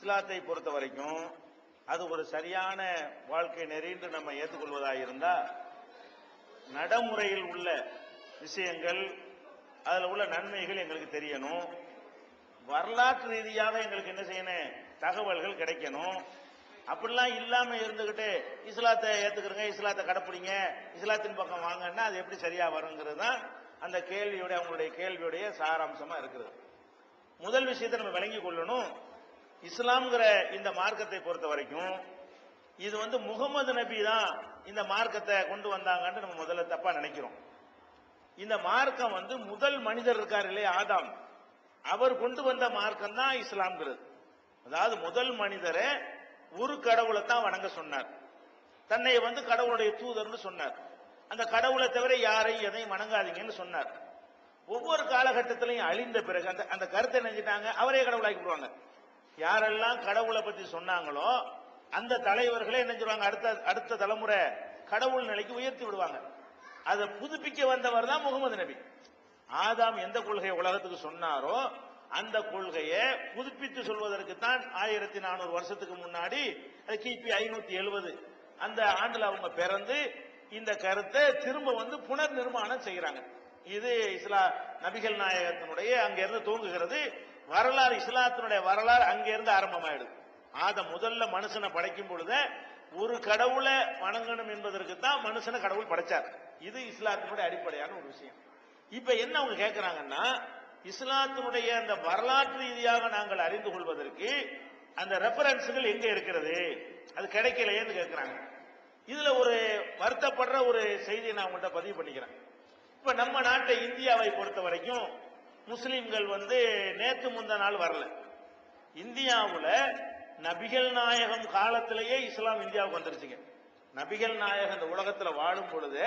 இஸ்லாத்தை பொறுத்த வரைக்கும் அது ஒரு சரியான வாழ்க்கை நெறின்று நம்ம ஏற்றுக்கொள்வதாக இருந்தா நடைமுறையில் உள்ள விஷயங்கள் அதில் உள்ள நன்மைகள் எங்களுக்கு தெரியணும். வரலாற்று ரீதியாக எங்களுக்கு என்ன செய்யணும்? தகவல்கள் கிடைக்கணும். அப்படிலாம் இல்லாம இருந்துகிட்டு இஸ்லாத்தை ஏத்துக்கிறங்க இஸ்லாத்தை கடைப்பிடிங்க இஸ்லாத்தின் பக்கம் வாங்கன்னா அது எப்படி சரியா வருங்கிறது தான் அந்த கேள்வியுடைய அவங்களுடைய கேள்வியுடைய சாராம்சமா இருக்குது முதல் விஷயத்தை நம்ம விளங்கி கொள்ளணும். இஸ்லாம்ங்கிற இந்த மார்க்கத்தை பொறுத்த வரைக்கும் இது வந்து முகமது நபி தான் இந்த மார்க்கத்தை கொண்டு வந்தாங்கன்னு நம்ம முதல்ல தப்பா நினைக்கிறோம். இந்த மார்க்கம் வந்து முதல் மனிதர் இருக்கார் இல்லையா ஆதாம். அவர் கொண்டு வந்த மார்க்கம் தான் இஸ்லாம்ங்கிறது. அதாவது முதல் மனிதரை ஒரு கடவுளை தான் வணங்க சொன்னார். தன்னை வந்து கடவுளுடைய தூதர்னு சொன்னார். அந்த கடவுளை தவிர யாரையும் எதையும் வணங்காதீங்கன்னு சொன்னார். ஒவ்வொரு காலகட்டத்திலையும் அழிந்த பிறகு அந்த அந்த கருத்தை நினைச்சிட்டாங்க அவரே கடவுளாக்கி விடுவாங்க. யாரெல்லாம் கடவுளை பத்தி சொன்னாங்களோ அந்த தலைவர்களே என்ன சொல்லுவாங்க? அடுத்த அடுத்த தலைமுறை கடவுள் நிலைக்கு உயர்த்தி விடுவாங்க. அதை புதுப்பிக்க வந்தவர் தான் முகமது நபி. ஆதாம் எந்த கொள்கையை உலகத்துக்கு சொன்னாரோ அந்த கொள்கையை புதுப்பித்து சொல்வதற்கு தான் ஆயிரத்தி நானூறு வருஷத்துக்கு முன்னாடி அது கிபி ஐநூத்தி எழுபது அந்த ஆண்டுல அவங்க பிறந்து இந்த கருத்தை திரும்ப வந்து புனர் நிர்மாணம் செய்யறாங்க இது இஸ்லா நபிகள் நாயகத்தினுடைய அங்கிருந்து தோங்குகிறது வரலாறு இஸ்லாத்தினுடைய வரலாறு அங்கிருந்து ஆரம்பமாயிடுது. ஆத முதல்ல மனுஷனை படைக்கும் பொழுது ஒரு கடவுளை வணங்கணும் என்பதற்கு தான் மனுஷனை கடவுள் படைச்சார். இது இஸ்லாத்தினுடைய அடிப்படையான ஒரு விஷயம். இப்ப என்ன அவங்க கேட்கிறாங்கன்னா இஸ்லாத்தினுடைய அந்த வரலாற்று ரீதியாக நாங்கள் அறிந்து கொள்வதற்கு அந்த ரெஃபரன்ஸுகள் எங்க இருக்கிறது? அது கிடைக்கலையேன்னு கேட்கிறாங்க இதுல ஒரு வருத்தப்படுற ஒரு செய்தியை நான் உங்கள்கிட்ட பதிவு பண்ணிக்கிறேன். இப்ப நம்ம நாட்டை இந்தியாவை பொறுத்த வரைக்கும் முஸ்லிம்கள் வந்து நேத்து முந்த நாள் வரல. இந்தியாவில் நபிகள் நாயகம் காலத்திலேயே இஸ்லாம் இந்தியாவுக்கு வந்துருச்சுங்க. நபிகள் நாயகம் இந்த உலகத்தில் வாழும் பொழுது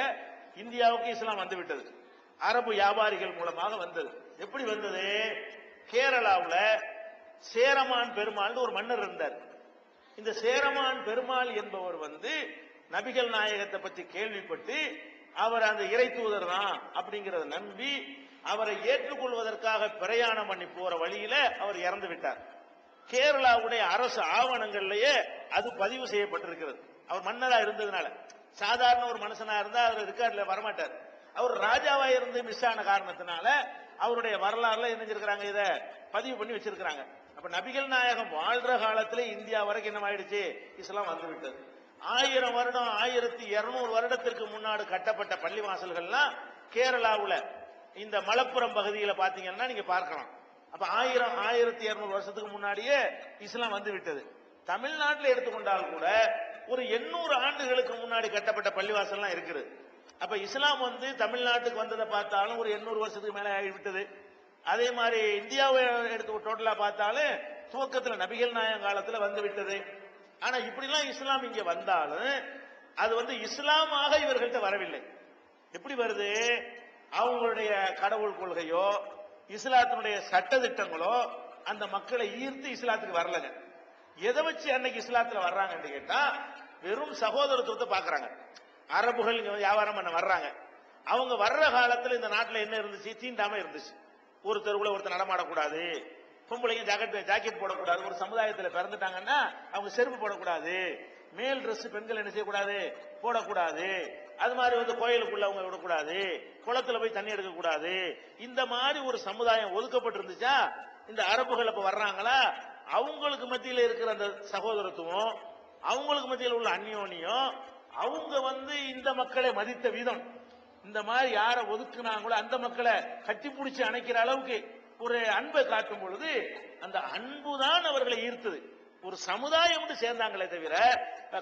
இந்தியாவுக்கு இஸ்லாம் வந்து விட்டது. அரபு வியாபாரிகள் மூலமாக வந்தது. எப்படி வந்தது? கேரளாவில் சேரமான் பெருமாள்னு ஒரு மன்னர் இருந்தார். இந்த சேரமான் பெருமாள் என்பவர் வந்து நபிகள் நாயகத்தை பற்றி கேள்விப்பட்டு அவர் அந்த இறை தூதர் தான் அப்படிங்கிறத நம்பி அவரை ஏற்றுக்கொள்வதற்காக பிரயாணம் பண்ணி போற வழியில அவர் இறந்து விட்டார். கேரளாவுடைய அரசு ஆவணங்கள்லயே அது பதிவு செய்யப்பட்டிருக்கிறது. அவர் மன்னரா இருந்ததுனால. சாதாரண ஒரு மனுஷனா இருந்தா அவர் ரெக்கார்ட்ல வரமாட்டார். அவர் ராஜாவா இருந்து மிஸ் ஆன காரணத்தினால அவருடைய வரலாறுல இணைஞ்சிருக்கிறாங்க இத பதிவு பண்ணி வச்சிருக்கிறாங்க. அப்ப நபிகள் நாயகம் வாழ்ற காலத்துல இந்தியா வரைக்கும் என்ன ஆயிடுச்சு? இஸ்லாம் வந்து விட்டது. ஆயிரம் வருடம் ஆயிரத்தி இருநூறு வருடத்திற்கு முன்னாடி கட்டப்பட்ட பள்ளிவாசல்கள்லாம் கேரளாவுல இந்த மலப்புறம் பகுதியில் பார்த்தீங்கன்னா நீங்க பார்க்கலாம். அப்ப ஆயிரம் ஆயிரத்தி இருநூறு வருஷத்துக்கு முன்னாடியே இஸ்லாம் வந்து விட்டது. தமிழ்நாட்டில் எடுத்துக்கொண்டால் கூட ஒரு எண்ணூறு ஆண்டுகளுக்கு முன்னாடி கட்டப்பட்ட பள்ளிவாசல்லாம் இருக்குது. அப்ப இஸ்லாம் வந்து தமிழ்நாட்டுக்கு வந்ததை பார்த்தாலும் ஒரு எண்ணூறு வருஷத்துக்கு மேலே ஆகிவிட்டது அதே மாதிரி இந்தியாவை எடுத்து டோட்டலா பார்த்தாலும் துவக்கத்தில் நபிகள் நாயகம் காலத்துல வந்து விட்டது. ஆனா இப்படிலாம் இஸ்லாம் இங்க வந்தாலும் அது வந்து இஸ்லாமாக இவர்கள்ட்ட வரவில்லை. எப்படி வருது? அவங்களுடைய கடவுள் கொள்கையோ இஸ்லாத்தினுடைய சட்ட திட்டங்களோ அந்த மக்களை ஈர்த்து இஸ்லாத்துக்கு வரலங்க. எதை வச்சு அன்னைக்கு இஸ்லாத்துல வர்றாங்கன்னு கேட்டா வெறும் சகோதரத்துவத்தை பாக்குறாங்க அரபுகள் இங்க வியாபாரம் பண்ண வர்றாங்க. அவங்க வர்ற காலத்துல இந்த நாட்டுல என்ன இருந்துச்சு? தீண்டாம இருந்துச்சு. ஒரு தெருவுல ஒருத்தர் நடமாடக்கூடாது. பொம்பளைங்க ஜாக்கெட் ஜாக்கெட் போடக்கூடாது. ஒரு சமுதாயத்துல பிறந்துட்டாங்கன்னா அவங்க செருப்பு போடக்கூடாது. மேல் ட்ரெஸ் பெண்கள் என்ன செய்யக்கூடாது? போடக்கூடாது. அது மாதிரி வந்து கோயிலுக்குள்ள அவங்க விடக்கூடாது குளத்துல போய் தண்ணி எடுக்கக்கூடாது. இந்த மாதிரி ஒரு சமுதாயம் ஒதுக்கப்பட்டிருந்துச்சா? இந்த அரபுகள் இப்ப வர்றாங்களா? அவங்களுக்கு மத்தியில் இருக்கிற அந்த சகோதரத்துவம் அவங்களுக்கு மத்தியில் உள்ள அந்யோன்யம் அவங்க வந்து இந்த மக்களை மதித்த விதம். இந்த மாதிரி யாரை ஒதுக்குனாங்களோ அந்த மக்களை கட்டி பிடிச்சி அணைக்கிற அளவுக்கு ஒரு அன்பை காட்டும் பொழுது அந்த அன்பு தான் அவர்களை ஈர்த்தது. ஒரு சமுதாயம் சேர்ந்தாங்களே தவிர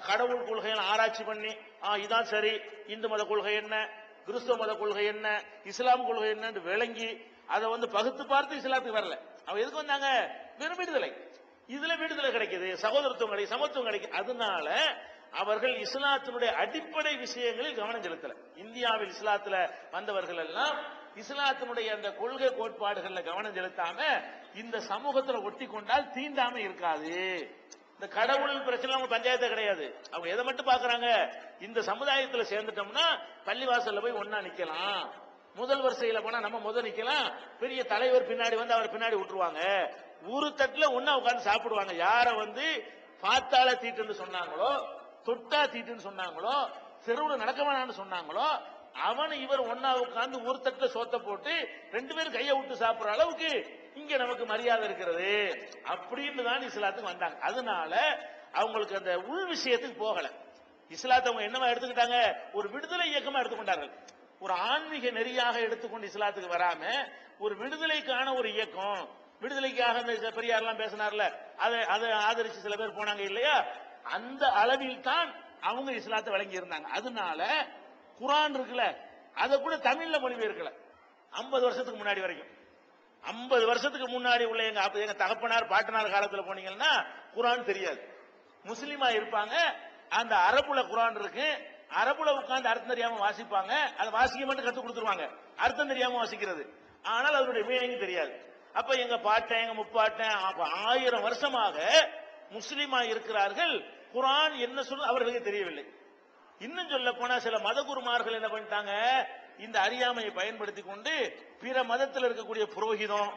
கடவுள் கொள்கையை ஆராய்ச்சி பண்ணி ஆ இதான் சரி இந்து மத கொள்கை என்ன கிறிஸ்தவ மத கொள்கை என்ன இஸ்லாம் கொள்கை என்னன்னு விளங்கி அதை வந்து பகுத்து பார்த்து இஸ்லாத்துக்கு வரல. அவன் எதுக்கு வந்தாங்க? வெறும் விடுதலை. இதுல விடுதலை கிடைக்குது சகோதரத்துவம் கிடைக்கும் சமத்துவம் கிடைக்கும் அதனால அவர்கள் இஸ்லாத்தினுடைய அடிப்படை விஷயங்களில் கவனம் செலுத்தல. இந்தியாவில் இஸ்லாத்துல வந்தவர்கள் எல்லாம் இஸ்லாத்தினுடைய அந்த கொள்கை கோட்பாடுகள்ல கவனம் செலுத்தாம இந்த சமூகத்துல ஒட்டி கொண்டால் தீண்டாம இருக்காது. இந்த கடவுள் பிரச்சனை அவங்க பஞ்சாயத்தே கிடையாது. அவங்க எதை மட்டும் பாக்குறாங்க இந்த சமுதாயத்துல சேர்ந்துட்டோம்னா பள்ளிவாசல்ல போய் ஒன்னா நிக்கலாம். முதல் வரிசையில போனா நம்ம முதல் நிக்கலாம். பெரிய தலைவர் பின்னாடி வந்து அவர் பின்னாடி விட்டுருவாங்க. ஒரு தட்டுல ஒன்னா உட்காந்து சாப்பிடுவாங்க. யார வந்து பார்த்தால தீட்டுன்னு சொன்னாங்களோ தொட்டா தீட்டுன்னு சொன்னாங்களோ தெருவுல நடக்க வேணாம்னு சொன்னாங்களோ அவன் இவர் ஒன்னா உட்காந்து ஒரு தட்டுல சோத்த போட்டு ரெண்டு பேரும் கையை விட்டு சாப்பிடுற அளவுக்கு இங்க நமக்கு மரியாதை இருக்கிறது அப்படின்னு தான் இஸ்லாத்துக்கு வந்தாங்க. அதனால அவங்களுக்கு அந்த உள் விஷயத்துக்கு போகல. இஸ்லாத்தை அவங்க என்னவா எடுத்துக்கிட்டாங்க? ஒரு விடுதலை இயக்கமா எடுத்துக்கொண்டார்கள். ஒரு ஆன்மீக நெறியாக எடுத்துக்கொண்டு இஸ்லாத்துக்கு வராம ஒரு விடுதலைக்கான ஒரு இயக்கம் விடுதலைக்காக அந்த பெரியார்லாம் பேசினார்ல அதை அதை ஆதரிச்சு சில பேர் போனாங்க இல்லையா? அந்த அளவில் தான் அவங்க இஸ்லாத்தை வழங்கி இருந்தாங்க அதனால குரான் இருக்குல்ல அதை கூட தமிழ்ல மொழிபெயர்க்கல. ஐம்பது வருஷத்துக்கு முன்னாடி வரைக்கும். ஐம்பது வருஷத்துக்கு முன்னாடி உள்ள எங்க எங்க தகப்பனார் பாட்டனார் காலத்துல போனீங்கன்னா குரான் தெரியாது. முஸ்லீமா இருப்பாங்க அந்த அரபுல குரான் இருக்கு அரபுல உட்கார்ந்து அர்த்தம் தெரியாம வாசிப்பாங்க அதை வாசிக்க மட்டும் கத்து கொடுத்துருவாங்க. அர்த்தம் தெரியாம வாசிக்கிறது. ஆனால் அதனுடைய மீனிங் தெரியாது. அப்ப எங்க பாட்டன் எங்க முப்பாட்டன் அப்ப ஆயிரம் வருஷமாக முஸ்லீமா இருக்கிறார்கள். குரான் என்ன சொல்ல அவர்களுக்கு தெரியவில்லை. இன்னும் சொல்ல போனா சில மத குருமார்கள் என்ன பண்ணிட்டாங்க? இந்த அறியாமையை பயன்படுத்தி கொண்டு பிற மதத்தில் இருக்கக்கூடிய புரோகிதம்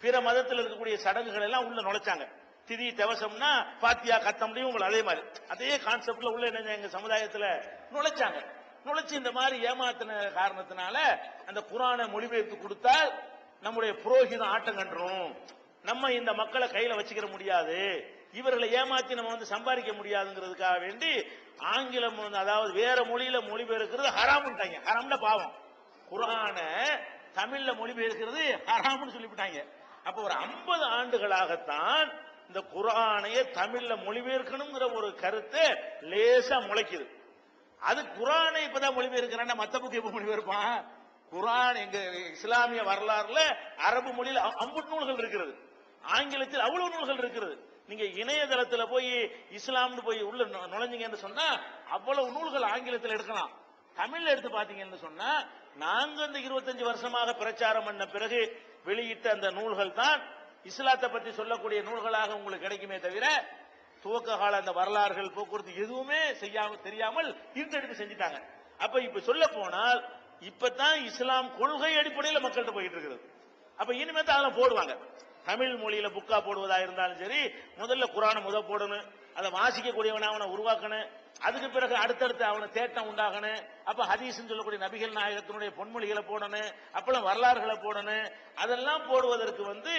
பிற மதத்தில் இருக்கக்கூடிய சடங்குகள் எல்லாம் உள்ள நுழைச்சாங்க. திதி தவசம்னா பாத்தியா கத்தம்லையும் உங்களை அதே மாதிரி. அதே கான்செப்ட்ல உள்ள என்ன எங்க சமுதாயத்துல நுழைச்சாங்க. நுழைச்சு இந்த மாதிரி ஏமாத்தின காரணத்தினால அந்த குரானை மொழிபெயர்த்து கொடுத்தால் நம்முடைய புரோகிதம் ஆட்டம் கண்டுரும் நம்ம இந்த மக்களை கையில வச்சுக்கிற முடியாது. இவர்களை ஏமாற்றி நம்ம வந்து சம்பாதிக்க முடியாதுங்கிறதுக்காக வேண்டி ஆங்கிலம் வந்து அதாவது வேற மொழியில மொழிபெயர்க்கிறது ஹராம்ட்டாங்க ஹராம்னா பாவம். குரான தமிழ்ல மொழிபெயர்க்கிறது ஹராம்னு சொல்லிவிட்டாங்க. அப்ப ஒரு 50 ஆண்டுகளாகத்தான் இந்த குரானைய தமிழ்ல மொழிபெயர்க்கணுங்கிற ஒரு கருத்து லேசா முளைக்குது. அது குரானை இப்பதான் மொழிபெயர்க்கிறான் மத்த புக்கு எப்ப மொழிபெயர்ப்பான்? குரான் எங்க இஸ்லாமிய வரலாறுல அரபு மொழியில் அம்பு நூல்கள் இருக்கிறது. ஆங்கிலத்தில் அவ்வளவு நூல்கள் இருக்கிறது. நீங்க இணையதளத்துல போய் இஸ்லாம்னு போய் உள்ள நுழைஞ்சீங்கன்னு சொன்னா அவ்வளவு நூல்கள் ஆங்கிலத்தில் எடுக்கலாம். தமிழ்ல எடுத்து பாத்தீங்கன்னு சொன்னா நாங்க இந்த 25 வருஷமாக பிரச்சாரம் பண்ண பிறகு வெளியிட்ட அந்த நூல்கள் தான் இஸ்லாத்தை பத்தி சொல்லக்கூடிய நூல்களாக உங்களுக்கு கிடைக்குமே தவிர துவக்க கால அந்த வரலாறுகள் போக்குவரத்து எதுவுமே செய்யாம தெரியாமல் இருந்தெடுத்து செஞ்சுட்டாங்க. அப்ப இப்ப சொல்ல போனால் இப்பதான் இஸ்லாம் கொள்கை அடிப்படையில் மக்கள்கிட்ட போயிட்டு இருக்குது. அப்ப இனிமே தான் அதெல்லாம் போடுவாங்க. தமிழ் மொழியில புக்கா போடுவதா இருந்தாலும் சரி முதல்ல குரானை முத போடணும் அதை வாசிக்கக்கூடியவனை அவனை உருவாக்கணும் அதுக்கு பிறகு அடுத்தடுத்து அவனை தேட்டம் உண்டாகணும் அப்ப ஹதீஸ்ன்னு சொல்லக்கூடிய நபிகள் நாயகத்தினுடைய பொன்மொழிகளை போடணும் அப்பெல்லாம் வரலாறுகளை போடணும் அதெல்லாம் போடுவதற்கு வந்து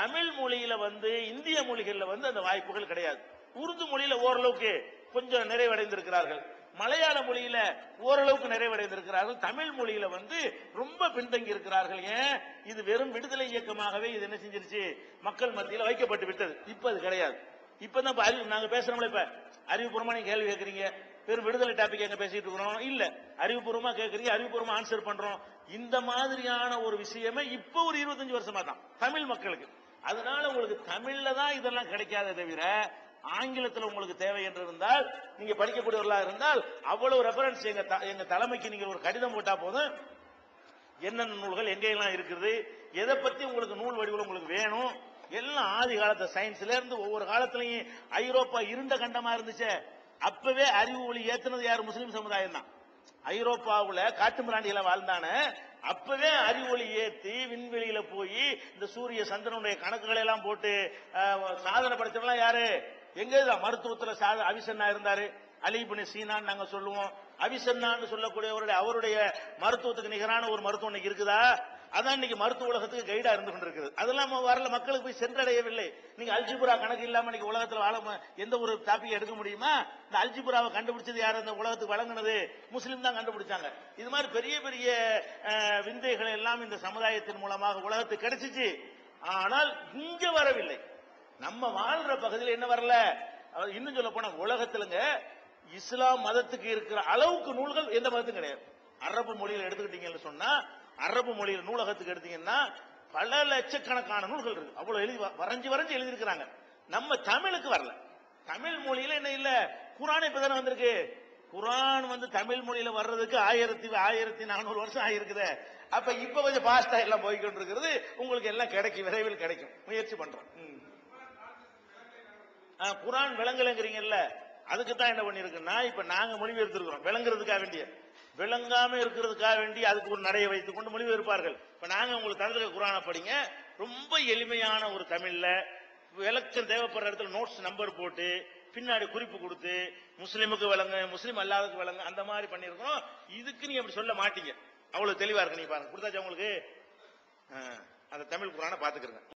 தமிழ் மொழியில வந்து இந்திய மொழிகள்ல வந்து அந்த வாய்ப்புகள் கிடையாது. உருது மொழியில ஓரளவுக்கு கொஞ்சம் நிறைவடைந்திருக்கிறார்கள். மலையாள மொழியில ஓரளவுக்கு நிறைவடைந்திருக்கிறார்கள். தமிழ் மொழியில வந்து ரொம்ப பின்தங்கி இருக்கிறார்கள் ஏன்? இது வெறும் விடுதலை இயக்கமாகவே இது என்ன செஞ்சிருச்சு? மக்கள் மத்தியில் வைக்கப்பட்டு விட்டது. இப்ப அது கிடையாது. இப்பதான் இப்ப அறிவு நாங்க பேசுறோம்ல இப்ப. அறிவுபூர்வமா நீங்க கேள்வி கேட்கறீங்க. வெறும் விடுதலை டாபிக் எங்க பேசிட்டு இருக்கிறோம். இல்ல. அறிவுபூர்வமா கேட்கறீங்க. அறிவுபூர்வமா ஆன்சர் பண்றோம். இந்த மாதிரியான ஒரு விஷயமே இப்போ ஒரு 25 வருஷமா தான். தமிழ் மக்களுக்கு. அதனால உங்களுக்கு தமிழ்ல தான் இதெல்லாம் கிடைக்காதே தவிர ஆங்கிலத்தில் உங்களுக்கு தேவை என்று இருந்தால் நீங்க படிக்கக்கூடியவர்களாக இருந்தால் அவ்வளவு ரெஃபரன்ஸ் எங்க த- எங்க தலைமைக்கு நீங்க ஒரு கடிதம் போட்டா போதும். என்னென்ன நூல்கள் எங்கெல்லாம் இருக்குது எதை பத்தி உங்களுக்கு நூல் வடிவில் உங்களுக்கு வேணும் எல்லாம் ஆதி காலத்து சயின்ஸ்ல இருந்து ஒவ்வொரு காலத்திலையும் ஐரோப்பா இருண்ட கண்டமா இருந்துச்சே. அப்பவே அறிவு ஒளி ஏத்துனது யார்? முஸ்லீம் சமுதாயம் தான். ஐரோப்பாவுல பிராண்டிகளை வாழ்ந்தான அப்பவே அறிவொளி ஏத்தி விண்வெளியில போய் இந்த சூரிய சந்திரனுடைய கணக்குகளை எல்லாம் போட்டு சாதனை படைச்சவங்களாம் யாரு? எங்க மருத்துவத்துல சாத அவிசன்னா இருந்தாரு? அலிபின் சீனான்னு நாங்க சொல்லுவோம். அவிசன்னான்னு சொல்லக்கூடியவருடைய அவருடைய மருத்துவத்துக்கு நிகரான ஒரு மருத்துவம் இன்னைக்கு இருக்குதா? அதான் இன்னைக்கு மருத்துவ உலகத்துக்கு கைடா இருந்து கொண்டிருக்குது அதெல்லாம் வரல மக்களுக்கு போய் சென்றடையவில்லை. நீங்க அல்ஜிபுரா கணக்கு இல்லாம இன்னைக்கு உலகத்துல வாழ எந்த ஒரு டாபிக் எடுக்க முடியுமா? இந்த அல்ஜிபுராவை கண்டுபிடிச்சது யார்? இந்த உலகத்துக்கு வழங்குனது முஸ்லீம் தான் கண்டுபிடிச்சாங்க. இது மாதிரி பெரிய பெரிய விந்தைகள் எல்லாம் இந்த சமுதாயத்தின் மூலமாக உலகத்துக்கு கிடைச்சிச்சு. ஆனால் இங்க வரவில்லை. நம்ம வாழ்ற பகுதியில் என்ன வரல? இன்னும் சொல்ல போனா உலகத்திலங்க இஸ்லாம் மதத்துக்கு இருக்கிற அளவுக்கு நூல்கள் எந்த மதத்தும் கிடையாது. அரபு மொழியில் எடுத்துக்கிட்டீங்கன்னு சொன்னா அரபு மொழியில் நூலகத்துக்கு எடுத்தீங்கன்னா பல லட்சக்கணக்கான நூல்கள் இருக்கு. அவ்வளவு எழுதி வ- வரைஞ்சு வரைஞ்சு எழுதியிருக்கிறாங்க. நம்ம தமிழுக்கு வரல. தமிழ் மொழியில என்ன இல்ல? குரான் இப்பதானே வந்திருக்கு. குரான் வந்து தமிழ் மொழியில வர்றதுக்கு ஆயிரத்தி ஆயிரத்தி நானூறு வருஷம் ஆயிருக்குது. அப்ப இப்ப கொஞ்சம் பாஸ்டா எல்லாம் போய்கொண்டிருக்கிறது உங்களுக்கு எல்லாம் கிடைக்கும் விரைவில் கிடைக்கும். முயற்சி பண்றோம். குரான் விளங்கலைங்கிறீங்கல்ல அதுக்கு தான் என்ன பண்ணிருக்குன்னா இப்ப நாங்க மொழிபெயர்த்திருக்கிறோம். விளங்குறதுக்காக வேண்டிய. விளங்காம இருக்கிறதுக்காக வேண்டி அதுக்கு ஒரு நடையை வைத்துக் கொண்டு மொழிபெயர்ப்பார்கள். இப்ப நாங்க உங்களுக்கு தந்திருக்க குரானை படிங்க. ரொம்ப எளிமையான ஒரு தமிழ்ல விளக்கம் தேவைப்படுற இடத்துல நோட்ஸ் நம்பர் போட்டு பின்னாடி குறிப்பு கொடுத்து முஸ்லீமுக்கு விளங்க முஸ்லீம் அல்லாததுக்கு விளங்க அந்த மாதிரி பண்ணியிருக்கோம் இதுக்கு நீ அப்படி சொல்ல மாட்டீங்க. அவ்வளவு தெளிவா இருக்கு நீ பாருங்க. கொடுத்தாச்சு உங்களுக்கு? அந்த தமிழ் குரானை பாத்துக்கிறேன்